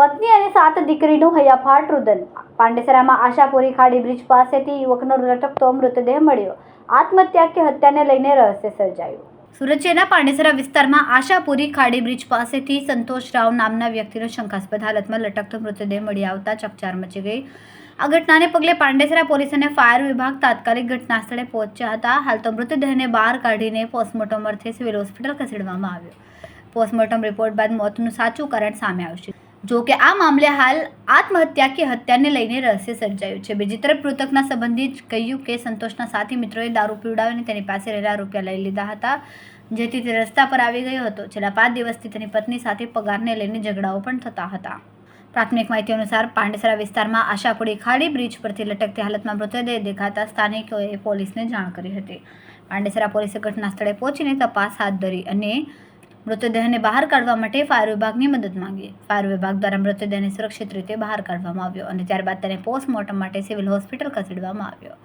પત્ની અને સાત દીકરીનું હૈયાફાટ રુદન. પાંડેસરામાં આશાપુરી ખાડી બ્રિજ પાસેથી યુવકનો લટકતો મૃતદેહ મળ્યો. આત્મહત્યા કે હત્યાને લઈને રહસ્ય સર્જાયું. સુરત શહેરના પાંડેસરા વિસ્તારમાં આશાપુરી ખાડી બ્રિજ પાસેથી સંતોષ રાવ નામના વ્યક્તિનો શંકાસ્પદ હાલતમાં લટકતો મૃતદેહ મળી આવતા ચકચાર મચી ગઈ. આ ઘટનાને પગલે પાંડેસરા પોલીસ અને ફાયર વિભાગ તાત્કાલિક ઘટના સ્થળે પહોંચ્યા હતા. હાલ તો મૃતદેહને બહાર કાઢીને પોસ્ટમોર્ટમ અર્થે સિવિલ હોસ્પિટલ ખસેડવામાં આવ્યો. પોસ્ટમોર્ટમ રિપોર્ટ બાદ મોતનું સાચું કારણ સામે આવશે. જો કે આ મામલે હાલ આત્મહત્યા કે હત્યાને લઈને રહસ્ય સર્જાયું છે. બીજી તરફ મૃતકના સંબંધી કહ્યું કે સંતોષના સાથી મિત્રોએ દારૂ પીવડાવીને તેની પાસે રહેલા રૂપિયા લઈ લીધા હતા, જેથી તે રસ્તા પર આવી ગયો હતો. છેલ્લા પાંચ દિવસથી તેની પત્ની સાથે પગારને લઈને ઝઘડાઓ પણ થતા હતા. પ્રાથમિક માહિતી અનુસાર પાંડેસરા વિસ્તારમાં આશાપુરી ખાડી બ્રિજ પરથી લટકતી હાલતમાં મૃતદેહ દેખાતા સ્થાનિકોએ પોલીસને જાણ કરી હતી. પાંડેસરા પોલીસે ઘટના સ્થળે પહોંચીને તપાસ હાથ ધરી અને મૃતદેહને બહાર કાઢવા માટે ફાયર વિભાગની મદદ માંગી. ફાયર વિભાગ દ્વારા મૃતદેહને સુરક્ષિત રીતે બહાર કાઢવામાં આવ્યો અને ત્યારબાદ તેને પોસ્ટમોર્ટમ માટે સિવિલ હોસ્પિટલ ખસેડવામાં આવ્યો.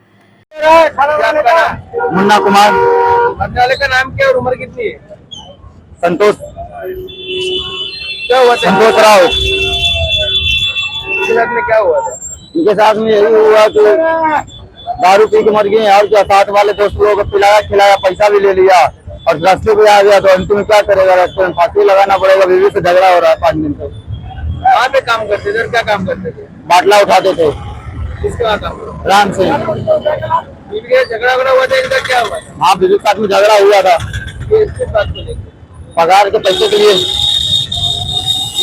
મુન્ના કુમાર. સંતોષ. સંતોષ રાવ. साथ में क्या हुआ था? इनके साथ में यही हुआ कि दारू पी के मर गए और क्या साथ वाले दोस्त लोगों को पिलाया खिलाया पैसा भी ले लिया और रास्ते पे आ गया तो अंतिम में क्या करेगा? रास्ते में फांसी लगाना पड़ेगा बीवी से झगड़ा हो रहा है पाँच दिन से। कहाँ पे काम करते थे क्या काम करते थे? बाटला उठाते थे। किसके वहाँ काम राम सिंह झगड़ा वगड़ा हुआ था क्या हुआ हाँ बीवी के साथ में झगड़ा हुआ था। पगार के पैसे के लिए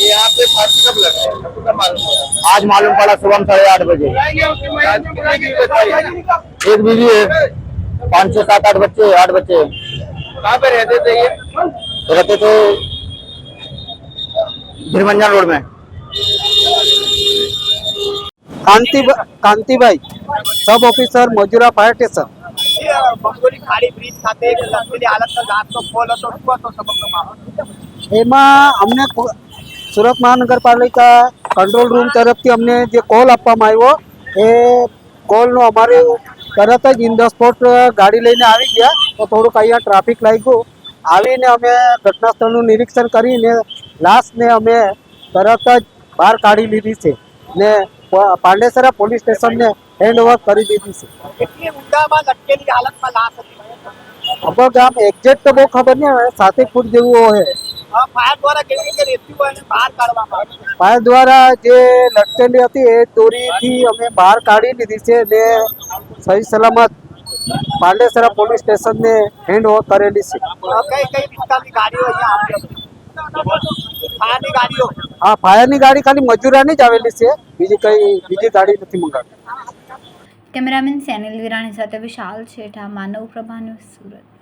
ये यहाँ पे फांसी कब लगा है आपको कब मालूम हुआ आज मालूम पड़ा सुबह में साढ़े आठ बजे आज कितने की बच्ची है एक बीवी है पाँच छह सात आठ बच्चे आठ बच्चे कहाँ पे रहते थे ये तो रहते थे गिरमंजन रोड में Kanti Kantibhai sub officer Majura fire station Bengali ખાડી બ્રિજ ખાતે એક લખેલી હાલતનો ગાંઠનો ફોલ હતો શું હતો સમગ્ર માહોલ એમાં અમને કો- સુરત મહાનગરપાલિકા કંટ્રોલ રૂમ તરફથી અમને જે કોલ આપવામાં આવ્યો એ કોલનો અમારે તરત જ ઇન ધ સ્પોટ ગાડી લઈને આવી ગયા. તો થોડુંક અહીંયા ટ્રાફિક લાગ્યું. આવીને અમે ઘટના સ્થળનું નિરીક્ષણ કરીને લાશને અમે તરત જ બહાર કાઢી લીધી છે ને પાંડેસરા પોલીસ સ્ટેશનને હેન્ડ ઓવર કરી દીધી છે. લગભગ આમ એક્ઝેક્ટ તો બહુ ખબર નહીં સાતેક ફૂટ જેવું હોય. ફાયર દ્વારા કેવી રીતે રેસ્ક્યુ અને બહાર કાઢવામાં આવ્યું ફાયર દ્વારા જે લટકેલી હતી એ દોરીથી અમે બહાર કાઢી લીધી છે ને સહી સલામત પાંડેસરા પોલીસ સ્ટેશનને હેન્ડ ઓવર કરેલી છે. હા ફાયરની ગાડી ખાલી મજૂરાની જ આવેલી છે. બીજી કઈ બીજી ગાડી નથી મંગાવી. કેમેરામેન સેનિલ વિરાણી સાથે વિશાલ છેઠા માનવ પ્રભા ન્યૂઝ સુરત.